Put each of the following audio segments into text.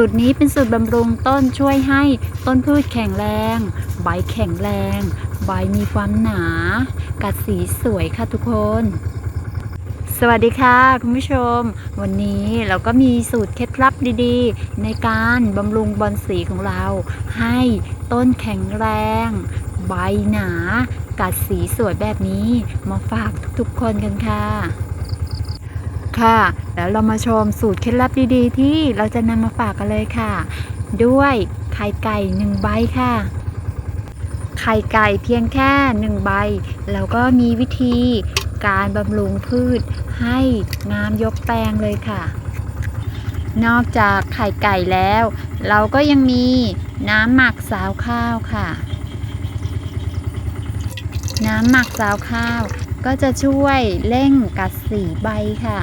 สูตรนี้เป็นสูตรบำรุงต้นช่วยให้ต้นพืชแข็งแรง ใบแข็งแรง ใบมีความหนา กัดสีสวยค่ะทุกคน สวัสดีค่ะคุณผู้ชม วันนี้เราก็มีสูตรเคล็ดลับดีๆ ในการบำรุงบอนสีของเรา ให้ต้นแข็งแรง ใบหนา กัดสีสวยแบบนี้มาฝากทุกๆคนกันค่ะ ค่ะ แล้วเรามาชมสูตรเคล็ดลับดีๆ ที่เราจะนำมาฝากกันเลยค่ะ ด้วยไข่ไก่หนึ่งใบค่ะ ไข่ไก่เพียงแค่หนึ่งใบ แล้วก็มีวิธีการบำรุงพืชให้งามยกแปลงเลยค่ะ นอกจากไข่ไก่แล้ว เราก็ยังมีน้ำหมักสาวข้าวค่ะ น้ำหมักสาวข้าวก็จะช่วยเร่งกัดสีใบค่ะ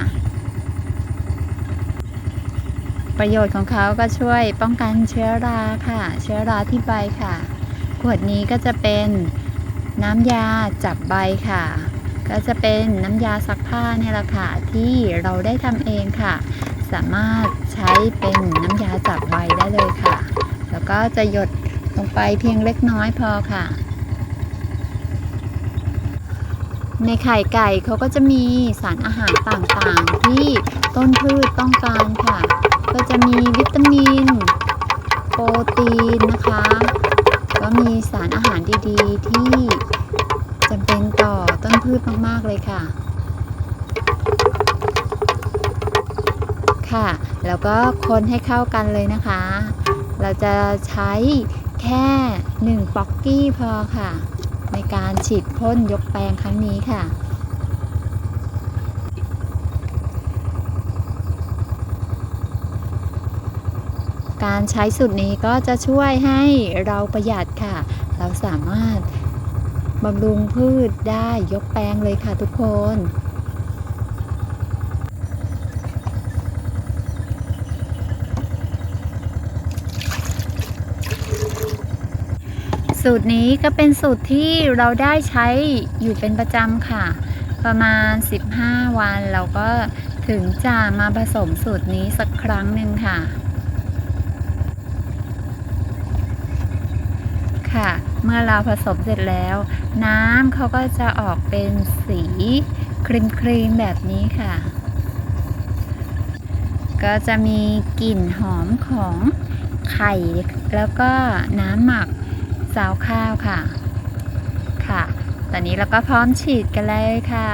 ประโยชน์ของเขาก็ช่วยป้องกันเชื้อราค่ะ เชื้อราที่ใบค่ะ ขวดนี้ก็จะเป็นน้ำยาจับใบค่ะ ก็จะเป็นน้ำยาซักผ้าเนี่ยแหละค่ะ ที่เราได้ทำเองค่ะ สามารถใช้เป็นน้ำยาจับใบได้เลยค่ะ แล้วก็จะหยดลงไปเพียงเล็กน้อยพอค่ะ ในไข่ไก่เขาก็จะมีสารอาหารต่างๆ ที่ต้นพืชต้องการค่ะ ก็จะมีวิตามิน โปรตีนนะคะ ก็มีสารอาหารดีๆ ที่จำเป็นต่อต้นพืชมากๆเลยค่ะ ค่ะ แล้วก็คนให้เข้ากันเลยนะคะ เราจะใช้แค่ 1 ป๊อกกี้พอค่ะ ในการฉีดพ่นยกแปลงครั้งนี้ค่ะ การใช้สูตรนี้ก็จะช่วยให้เราประหยัดค่ะ เราสามารถบำรุงพืชได้ยกแปลงเลยค่ะทุกคนสูตรนี้ก็เป็นสูตรที่เราได้ใช้อยู่เป็นประจำค่ะ ประมาณ 15 วันเราก็ถึงจะมาผสมสูตรนี้สักครั้งหนึ่งค่ะ ค่ะ เมื่อเราผสมเสร็จแล้ว น้ำเขาก็จะออกเป็นสีครีมครีมๆแบบนี้ค่ะ ก็จะมีกลิ่นหอมของไข่ แล้วก็น้ำหมักซาวข้าวค่ะ ค่ะ ตอนนี้เราก็พร้อมฉีดกันเลยค่ะ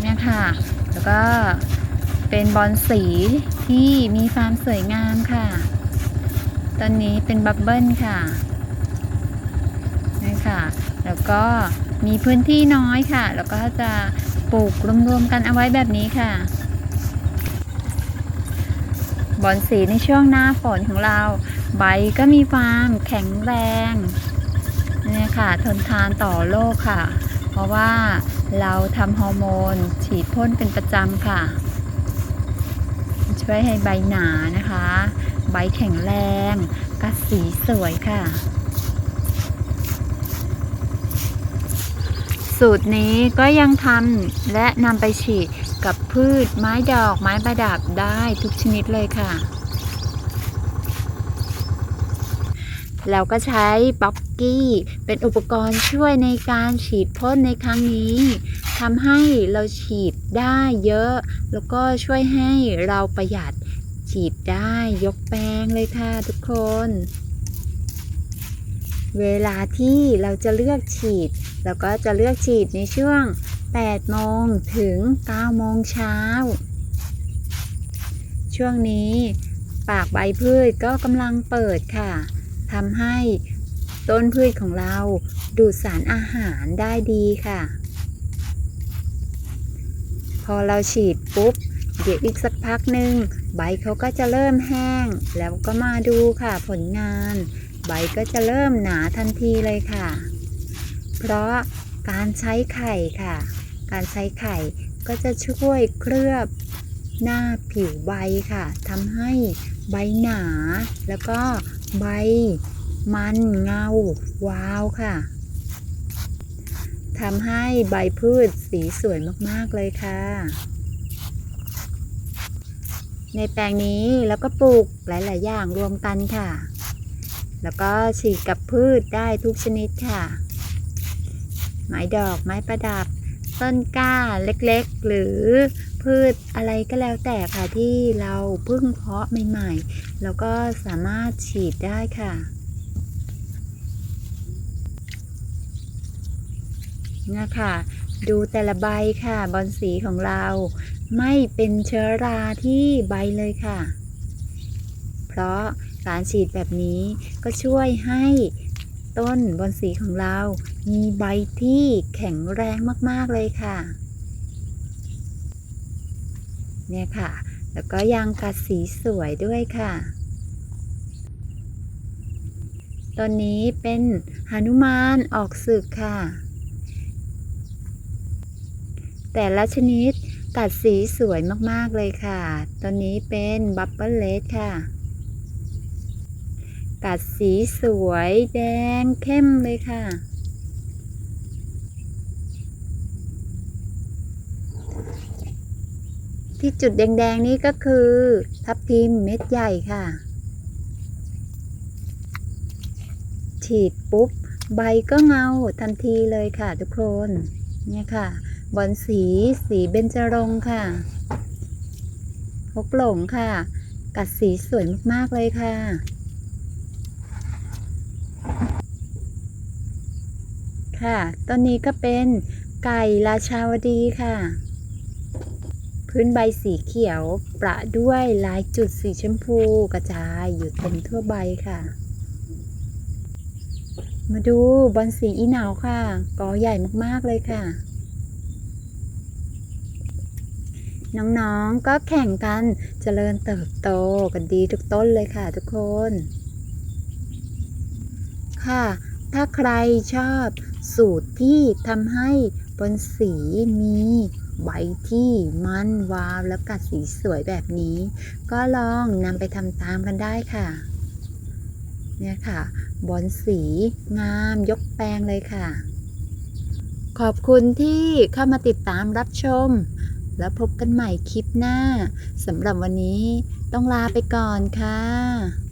เนี่ยค่ะ แล้วก็เป็นบอลสีที่มีความสวยงามค่ะ ตอนนี้เป็นบับเบิ้ลค่ะ ค่ะ แล้วก็มีพื้นที่น้อยค่ะ แล้วก็จะปลูกรวมๆกันเอาไว้แบบนี้ค่ะ บอนสีในช่วงหน้าฝนของเรา ใบก็มีความแข็งแรงเนี่ยค่ะ ทนทานต่อโรคค่ะ เพราะว่าเราทำฮอร์โมน ฉีดพ่นเป็นประจำค่ะ ช่วยให้ใบหนานะคะ ใบแข็งแรงกัดสีสวยค่ะ สูตรนี้ก็ยังทำและนำไปฉีดกับพืชไม้ดอกไม้ประดับได้ทุกชนิดเลยค่ะ เราก็ใช้ป๊อกกี้เป็นอุปกรณ์ช่วยในการฉีดพ่นในครั้งนี้ทำให้เราฉีดได้เยอะ แล้วก็ช่วยให้เราประหยัดฉีดได้ยกแปลงเลยค่ะทุกคน เวลาที่เราจะเลือกฉีด เราก็จะเลือกฉีดในช่วง 8 โมงถึง 9 โมงเช้า ช่วงนี้ปากใบพืชก็กำลังเปิดค่ะทำให้ต้นพืชของเราดูดสารอาหารได้ดีค่ะ พอเราฉีดปุ๊บ เดี๋ยวอีกสักพักหนึ่งใบเขาก็จะเริ่มแห้ง แล้วก็มาดูค่ะผลงาน ใบก็จะเริ่มหนาทันทีเลยค่ะ เพราะการใช้ไข่ค่ะ การใช้ไข่ก็จะช่วยเคลือบหน้าผิวใบค่ะทำให้ใบหนา แล้วก็ใบมันเงาวาวค่ะทำให้ใบพืชสีสวยมากๆเลยค่ะ ในแปลงนี้แล้วก็ปลูกหลาย ๆ อย่างรวมกันค่ะ แล้วก็ฉีดกับพืชได้ทุกชนิดค่ะ ไม้ดอกไม้ประดับ ต้นกล้าเล็กๆ หรือพืชอะไรก็แล้วแต่ค่ะที่เราเพิ่งเพาะใหม่ๆ แล้วก็สามารถฉีดได้ค่ะนี่ค่ะดูแต่ละใบค่ะ บอนสีของเรา ไม่เป็นเชื้อราที่ใบเลยค่ะ เพราะ การฉีดแบบนี้ก็ช่วยให้ต้นบอนสีของเรา มีใบที่แข็งแรงมาก ๆ เลยค่ะ เนี่ยค่ะ แล้วก็ยางกัดสีสวยด้วยค่ะต้นนี้เป็นหนุมานออกศึกค่ะ แต่ละชนิดกัดสีสวยมาก ๆ เลยค่ะตัวนี้เป็นบับเบิลเลสค่ะ กัดสีสวยแดงเข้มเลยค่ะ ที่จุดแดงๆนี่ก็คือ ทับทิมเม็ดใหญ่ค่ะ ฉีดปุ๊บ ใบก็เงาทันทีเลยค่ะทุกคน เนี่ยค่ะ บอลสีสีเบญจรงค์ค่ะฮกหลงค่ะ กัดสีสวยมาก ๆ เลยค่ะ ค่ะ ต้นนี้ก็เป็นไก่ราชาวดีค่ะ พื้นใบสีเขียวประด้วยลายจุดสีชมพูกระจายอยู่เต็มทั่วใบค่ะ มาดูบอลสีอีหนาวค่ะ กอใหญ่มากๆเลยค่ะ น้องๆก็แข่งกันเจริญเติบโตกันดีทุกต้นเลยค่ะทุกคน ค่ะถ้าใครชอบ สูตรที่ทำให้บนสีมีใบที่มันวาวแล้วกัดสีสวยแบบนี้ ก็ลองนำไปทำตามกันได้ค่ะ เนี่ยค่ะ บอนสีงามยกแปลงเลยค่ะ ขอบคุณที่เข้ามาติดตามรับชม แล้วพบกันใหม่คลิปหน้าสำหรับวันนี้ต้องลาไปก่อนค่ะ